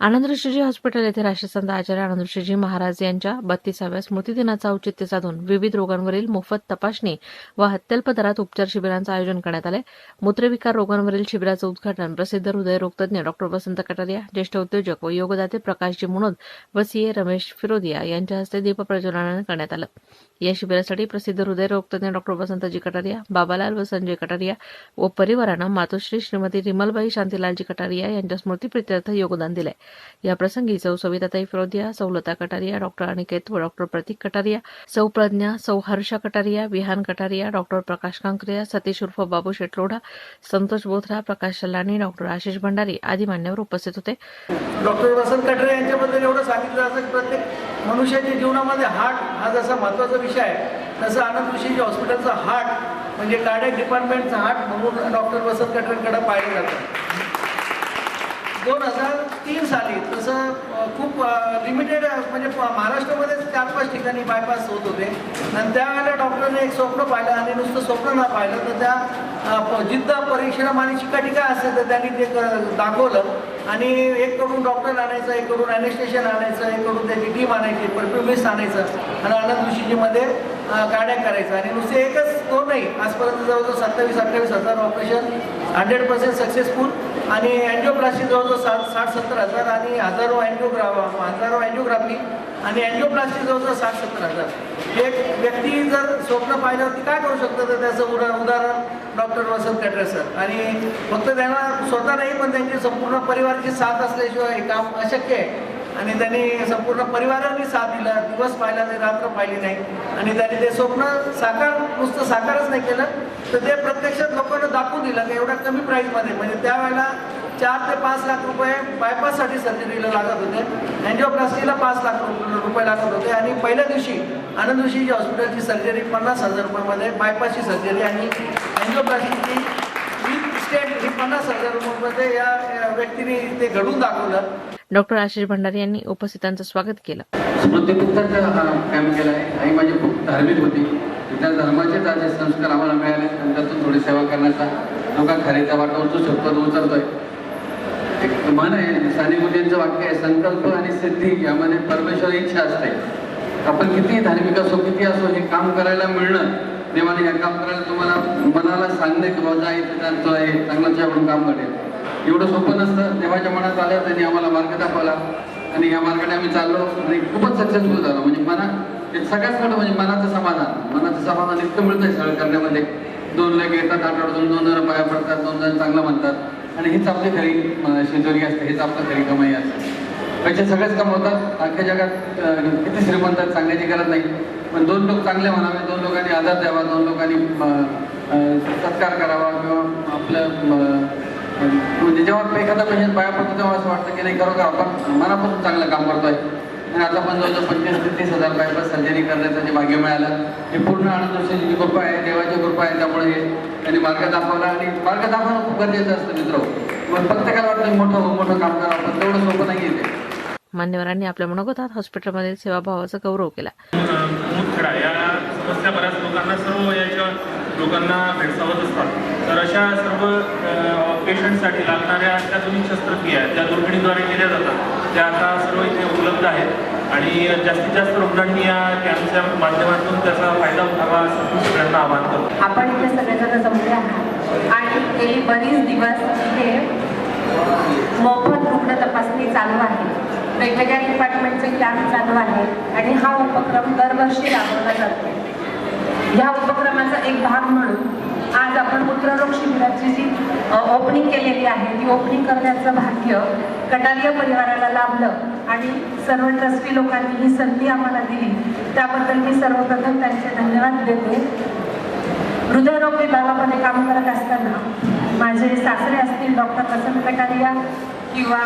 Anandrishiji hospital येथे राष्ट्रसंत आचार्य आनंदऋषीजी महाराज यांच्या बत्तीसाव्या स्मृतिदिनाचं औचित्य साधून विविध रोगांवरील मोफत तपासणी व अत्यल्प दरात उपचार शिबिरांचं आयोजन करण्यात आले. मूत्रविकार रोगांवरील शिबिराचं उद्घाटन प्रसिद्ध हृदयरोगतज्ञ डॉक्टर वसंत कटारिया ज्येष्ठ उद्योजक व योगदाते प्रकाशजी मुनोद व सीए रमेश फिरोदिया यांच्या हस्ते दीपप्रज्वलनानं करण्यात आलं. या शिबिरासाठी प्रसिद्ध हृदयरोगतज्ञ डॉक्टर वसंतजी कटारिया बाबालाल व संजय कटारिया व परिवारानं मातोश्री श्रीमती रिमलबाई शांतीलालजी कटारिया यांच्या स्मृतीप्रित्यर्थ योगदान दिलंय. याप्रसंगी सौ सविताताई फिरोदिया सौ लता कटारिया डॉक्टर अनिकेत व डॉक्टर प्रतीक कटारिया सौ प्रज्ञा सौ हर्षा कटारिया विहान कटारिया डॉक्टर प्रकाश कांकरिया सतीश उर्फ बाबू शेटलोढा संतोष बोथरा प्रकाश सलानी डॉक्टर आशिष भंडारी आदी मान्यवर उपस्थित होते. डॉक्टर वसंत कटरे यांच्याबद्दल एवढं सांगितलं असं की प्रत्येक मनुष्याच्या जीवनामध्ये हार्ट हा जसा महत्त्वाचा विषय आहे तसं आनंद ऋषीजी हॉस्पिटलचा हार्ट म्हणजे कार्डियक डिपार्टमेंटचा हार्ट म्हणून डॉक्टर वसंत कटरेंकडे पाहिलं जातं. दोन हजार तीन साली तसं खूप लिमिटेड म्हणजे महाराष्ट्रामध्येच चार पाच ठिकाणी बायपास होत होते. आणि त्यावेळेला डॉक्टरने एक स्वप्न पाहिलं आणि नुसतं स्वप्न ना पाहिलं तर त्या जिद्द परिश्रम आणि शिकाटिका असेल तर त्यांनी ते क- दाखवलं. आणि एक कडून डॉक्टर आणायचं एक कडून ॲनेस्टेशन आणायचं एक कडून त्याची टीम आणायची परफ्युमिस्ट आणायचं आणि आनंद ऋषीजीमध्ये गाड्या करायचं. आणि नुसते एकच तो नाही. आजपर्यंत जवळजवळ सत्तावीस अठ्ठावीस हजार ऑपरेशन हंड्रेड पर्सेंट सक्सेसफुल आणि अँजिओप्लास्टी जवळजवळ साठ साठ सत्तर हजार आणि हजारो अँजिओग्रा हजारो अँजिओग्राफी आणि अँजिओप्लास्टी जवळजवळ साठ सत्तर हजार. एक व्यक्ती जर स्वप्न पाहिल्यावरती काय करू शकतं? तर त्याचं उदा उदाहरण डॉक्टर वसंत कटरे सर. आणि फक्त त्यांना स्वतः नाही पण त्यांची संपूर्ण परिवाराची साथ असल्याशिवाय हे काम अशक्य आहे. आणि त्यांनी संपूर्ण परिवाराने साथ दिला. दिवस पाहिला नाही रात्र पाहिली नाही. आणि त्यांनी ते स्वप्न साकार नुसतं साकारच नाही केलं. तर ते प्रत्यक्षात लोकांना दाखवून दिलं की एवढ्या कमी प्राईजमध्ये म्हणजे त्यावेळेला चार ते पाच लाख रुपये बायपाससाठी सर्जरीला लागत होते. अँजिओप्लास्टीला पाच लाख रुपये लागत होते. आणि पहिल्या दिवशी आनंद ऋषीजी हॉस्पिटलची सर्जरी पन्नास हजार रुपयामध्ये बायपासची सर्जरी आणि अँजिओप्लास्टीची स्टेट ही पन्नास हजार रुपयामध्ये या या व्यक्तीने ते घडून दाखवलं. डॉक्टर आशिष भंडारी यांनी उपस्थितांचं स्वागत केलं. स्मृती हा काम केलं आहे. आई माझी खूप धार्मिक होती. त्या धर्माचे ताजे संस्कार आम्हाला मिळाले. आणि त्यातून थोडी सेवा करण्याचा लोका का वाटा उचलू शकतो उचलतोय. एक मन आहे सानिमुलींचं वाक्य आहे संकल्प आणि सिद्धी यामध्ये परमेश्वर इच्छा असते. आपण किती धार्मिक असो किती असो हे काम करायला मिळणं देवाने हे काम करायला तुम्हाला मनाला सांगणे की बाबा इथे जातो आहे चांगलं तुझ्याकडून काम करेल एवढं सोपं नसतं. देवाच्या मनात आलं त्यांनी आम्हाला मार्ग दाखवला. आणि या मार्गाने आम्ही चाललो आणि खूपच सक्सेसफुल झालो. म्हणजे मना एक सगळ्यात मोठं म्हणजे मनाचं समाधान. मनाचं समाधान इतकं मिळतंय सगळं करण्यामध्ये. दोन लोक येतात आठवड्यातून दोन जण पाया पडतात दोन जण चांगलं म्हणतात. आणि हीच आपली खरी अं, असते. हेच आपलं खरी कमाई असते. पैसे सगळेच कमवतात. अख्ख्या जगात किती श्रीमंत आहेत सांगण्याची गरज नाही. पण दोन लोक चांगले म्हणावे दोन लोकांनी आदर द्यावा दोन लोकांनी सत्कार करावा किंवा आपलं म्हणजे जेव्हा एखादा पेशंट पाया पडतो तेव्हा असं वाटतं की नाही खरोखर आपण? मनापासून चांगलं काम करतोय. आणि आता पण जवळजवळ पंचवीस ते तीस हजार बायपास सर्जरी करण्याचं जे भाग्य मिळालं हे पूर्ण आनंद जोशींची कृपा आहे देवाची कृपा आहे त्यामुळे हे त्यांनी मार्ग दाखवला. आणि मार्ग दाखवणं खूप गरजेचं असतं मित्र मग प्रत्येकाला वाटतं मोठं हो मोठं काम करावं पण तेवढं सोपं नाही आहे ते. मान्यवरांनी आपल्या मनोगतात हॉस्पिटलमधील सेवाभावाचा गौरव केला. या समस्या बऱ्याच लोकांना सर्व वयाच्या लोकांना भेडसावत असतात. तर अशा सर्व पेशंटसाठी लागणाऱ्या त्या दोन्ही शस्त्रक्रिया ज्या दुर्बिणीद्वारे केल्या जातात त्या आता सर्व इथे उपलब्ध आहेत. आणि जास्तीत जास्त रुग्णांनी या कॅम्पच्या माध्यमातून त्याचा फायदा उठावा असं सगळ्यांना आवाहन करतो. आपण इथे सगळेजण जमले आहात. आणि गेली बरीच दिवस इथे मोफत रुग्ण तपासणी चालू आहे. वेगवेगळ्या डिपार्टमेंटचे कॅम्प चालू आहे आणि हा उपक्रम दरवर्षी राबवला जातो. ह्या उपक्रमाचा एक भाग म्हणून आज आपण मूत्ररोग शिबिराची केलेली आहे. ती ओपनिंग करण्याचं भाग्य कटारिया परिवाराला लाभलं आणि सर्व ट्रस्टी लोकांनी ही संधी आम्हाला दिली. त्याबद्दल मी सर्वप्रथम त्यांचे धन्यवाद देते. हृदयरोग विभागामध्ये काम करत असताना माझे सासरे असतील डॉक्टर वसंत कटारिया किंवा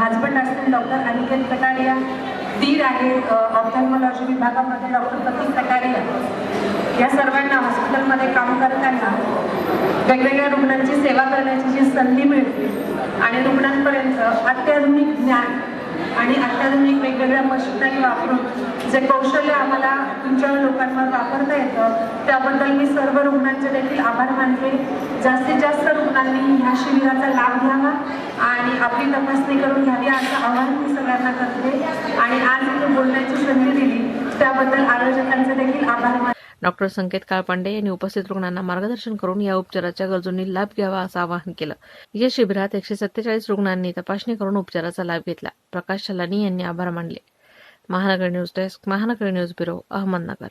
हजबंड असतील डॉक्टर अनिकेत कटारिया दीर आहे ऑप्थॅल्मॉलॉजी विभागामध्ये डॉक्टर प्रतीक कटारिया. या सर्वांना हॉस्पिटलमध्ये काम करताना वेगवेगळ्या रुग्णांची सेवा करण्याची संधी मिळते आणि रुग्णांपर्यंत अत्याधुनिक ज्ञान आणि अत्याधुनिक वेगवेगळ्या मशिनरी वापरून जे कौशल्य आम्हाला तुमच्या लोकांवर वापरता येतं त्याबद्दल मी सर्व रुग्णांचे देखील आभार मानते. जास्तीत जास्त रुग्णांनी ह्या शिबिराचा लाभ घ्यावा आणि आपली तपासणी करून घ्यावी असं आवाहन मी सगळ्यांना करते. आणि आज मी बोलण्याची संधी दिली त्याबद्दल आयोजकांचे देखील आभार मानते डॉक्टर संकेत काळपांडे यांनी उपस्थित रुग्णांना मार्गदर्शन करून या उपचाराच्या गरजूंनी लाभ घ्यावा असं आवाहन केलं. या शिबिरात एकशे सत्तेचाळीस रुग्णांनी तपासणी करून उपचाराचा लाभ घेतला. प्रकाश चलानी यांनी आभार मानले. Mahanagar news desk Mahanagar news bureau Ahmednagar.